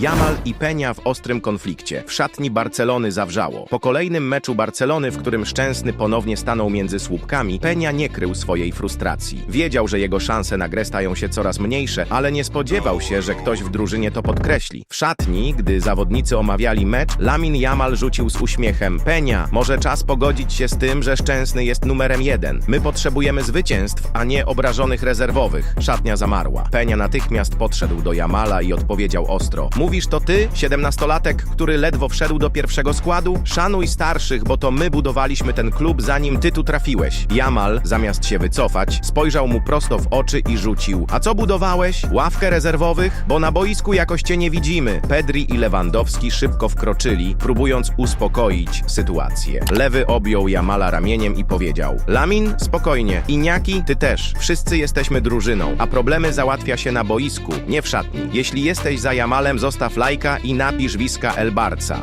Jamal i Peña w ostrym konflikcie. W szatni Barcelony zawrzało. Po kolejnym meczu Barcelony, w którym Szczęsny ponownie stanął między słupkami, Peña nie krył swojej frustracji. Wiedział, że jego szanse na grę stają się coraz mniejsze, ale nie spodziewał się, że ktoś w drużynie to podkreśli. W szatni, gdy zawodnicy omawiali mecz, Lamin Jamal rzucił z uśmiechem. Peña, może czas pogodzić się z tym, że Szczęsny jest numerem jeden. My potrzebujemy zwycięstw, a nie obrażonych rezerwowych. Szatnia zamarła. Peña natychmiast podszedł do Jamala i odpowiedział ostro. Mówisz to ty, siedemnastolatek, który ledwo wszedł do pierwszego składu? Szanuj starszych, bo to my budowaliśmy ten klub, zanim ty tu trafiłeś. Jamal, zamiast się wycofać, spojrzał mu prosto w oczy i rzucił. A co budowałeś? Ławkę rezerwowych? Bo na boisku jakoś cię nie widzimy. Pedri i Lewandowski szybko wkroczyli, próbując uspokoić sytuację. Lewy objął Jamala ramieniem i powiedział: Lamin, spokojnie. Iniaki, ty też. Wszyscy jesteśmy drużyną, a problemy załatwia się na boisku, nie w szatni. Jeśli jesteś za Jamalem, zostaw lajka i napisz Wiska El Barca.